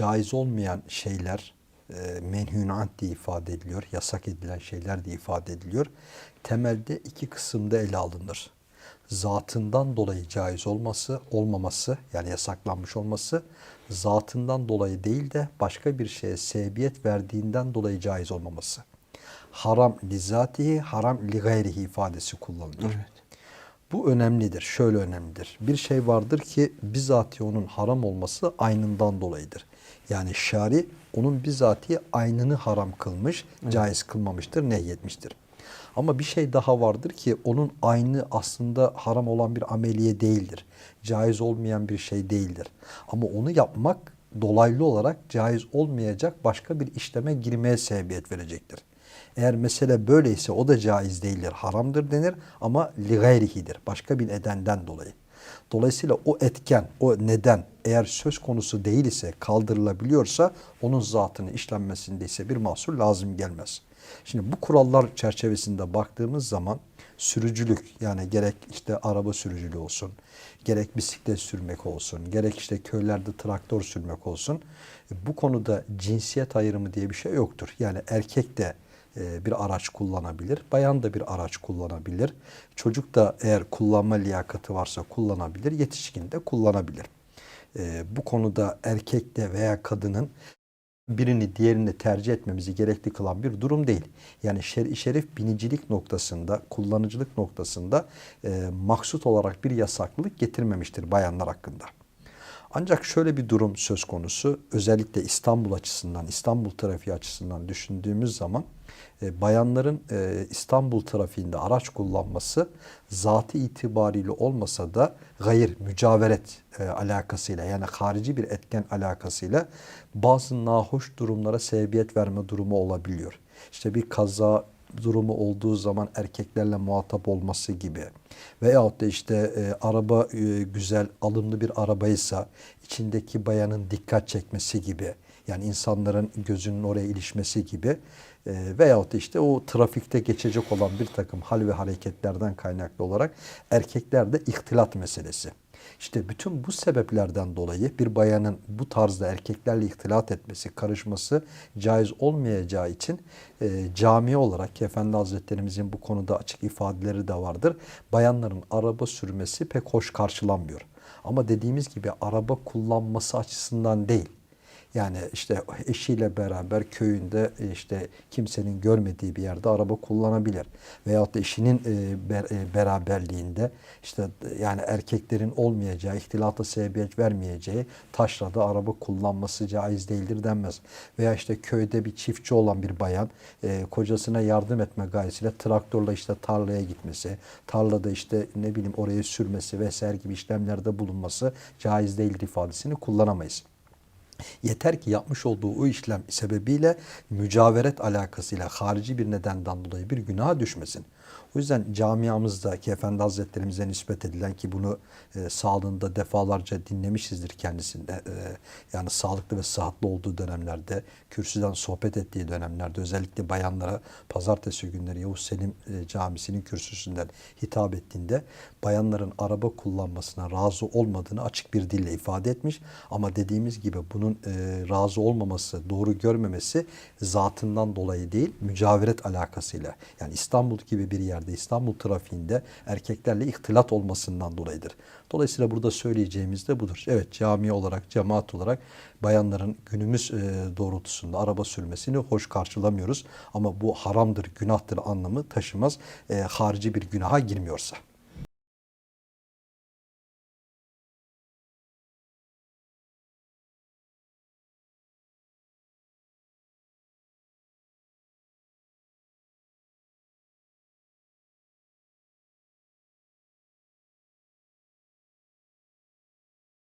caiz olmayan şeyler e, menhünat diye ifade ediliyor. Yasak edilen şeyler diye ifade ediliyor. Temelde iki kısımda ele alınır. Zatından dolayı caiz olması, olmaması yani yasaklanmış olması zatından dolayı değil de başka bir şeye sebebiyet verdiğinden dolayı caiz olmaması. Haram lizatihi, haram li gayrihi ifadesi kullanılır. Bu önemlidir. Şöyle önemlidir. Bir şey vardır ki bizatihi onun haram olması aynından dolayıdır. Yani şari onun bizatihi aynını haram kılmış, caiz kılmamıştır, nehyetmiştir. Ama bir şey daha vardır ki onun aynı aslında haram olan bir ameliye değildir. Caiz olmayan bir şey değildir. Ama onu yapmak dolaylı olarak caiz olmayacak başka bir işleme girmeye sebebiyet verecektir. Eğer mesele böyleyse o da caiz değildir, haramdır denir ama li gayrihidir. Başka bir nedenden dolayı. Dolayısıyla o etken, o neden eğer söz konusu değil ise kaldırılabiliyorsa onun zatını işlenmesinde ise bir mahsur lazım gelmez. Şimdi bu kurallar çerçevesinde baktığımız zaman sürücülük yani gerek işte araba sürücülüğü olsun, gerek bisiklet sürmek olsun, gerek işte köylerde traktör sürmek olsun. Bu konuda cinsiyet ayrımı diye bir şey yoktur. Yani erkek de e, bir araç kullanabilir. Bayan da bir araç kullanabilir. Çocuk da eğer kullanma liyakati varsa kullanabilir. Yetişkin de kullanabilir. E, bu konuda erkekte veya kadının birini diğerini tercih etmemizi gerekli kılan bir durum değil. Yani şer şerif binicilik noktasında, kullanıcılık noktasında e, maksut olarak bir yasaklılık getirmemiştir bayanlar hakkında. Ancak şöyle bir durum söz konusu özellikle İstanbul açısından, İstanbul trafiği açısından düşündüğümüz zaman e, bayanların e, İstanbul trafiğinde araç kullanması zatı itibariyle olmasa da gayr, mücaveret e, alakasıyla yani harici bir etken alakasıyla bazı nahoş durumlara sebebiyet verme durumu olabiliyor. İşte bir kaza durumu olduğu zaman erkeklerle muhatap olması gibi veyahut da işte e, araba e, güzel alımlı bir arabaysa içindeki bayanın dikkat çekmesi gibi yani insanların gözünün oraya ilişmesi gibi e, veyahut da işte o trafikte geçecek olan bir takım hal ve hareketlerden kaynaklı olarak erkeklerde ihtilat meselesi. İşte bütün bu sebeplerden dolayı bir bayanın bu tarzda erkeklerle ihtilat etmesi, karışması caiz olmayacağı için e, cami olarak ki Efendi Hazretlerimizin bu konuda açık ifadeleri de vardır. Bayanların araba sürmesi pek hoş karşılanmıyor. Ama dediğimiz gibi araba kullanması açısından değil. Yani işte eşiyle beraber köyünde e, işte kimsenin görmediği bir yerde araba kullanabilir. Veyahut da eşinin e, e, beraberliğinde işte yani erkeklerin olmayacağı, ihtilata sebebiyet vermeyeceği taşrada araba kullanması caiz değildir denmez. Veya işte köyde bir çiftçi olan bir bayan kocasına yardım etme gayesiyle traktörle işte tarlaya gitmesi, tarlada işte ne bileyim oraya sürmesi vesaire gibi işlemlerde bulunması caiz değildir ifadesini kullanamayız. Yeter ki yapmış olduğu o işlem sebebiyle mücaveret alakasıyla harici bir nedenden dolayı bir günaha düşmesin. O yüzden camiamızda ki Efendi Hazretlerimize nispet edilen ki bunu e, sağlığında defalarca dinlemişizdir kendisinde. E, yani sağlıklı ve sıhhatli olduğu dönemlerde, kürsüden sohbet ettiği dönemlerde özellikle bayanlara pazartesi günleri Yavuz Selim e, Camisi'nin kürsüsünden hitap ettiğinde bayanların araba kullanmasına razı olmadığını açık bir dille ifade etmiş. Ama dediğimiz gibi bunun e, razı olmaması, doğru görmemesi zatından dolayı değil, mücaveret alakasıyla. Yani İstanbul gibi bir yerde, İstanbul trafiğinde erkeklerle ihtilat olmasından dolayıdır. Dolayısıyla burada söyleyeceğimiz de budur. Evet cami olarak, cemaat olarak bayanların günümüz e, doğrultusunda araba sürmesini hoş karşılamıyoruz. Ama bu haramdır, günahtır anlamı taşımaz. E, harici bir günaha girmiyorsa.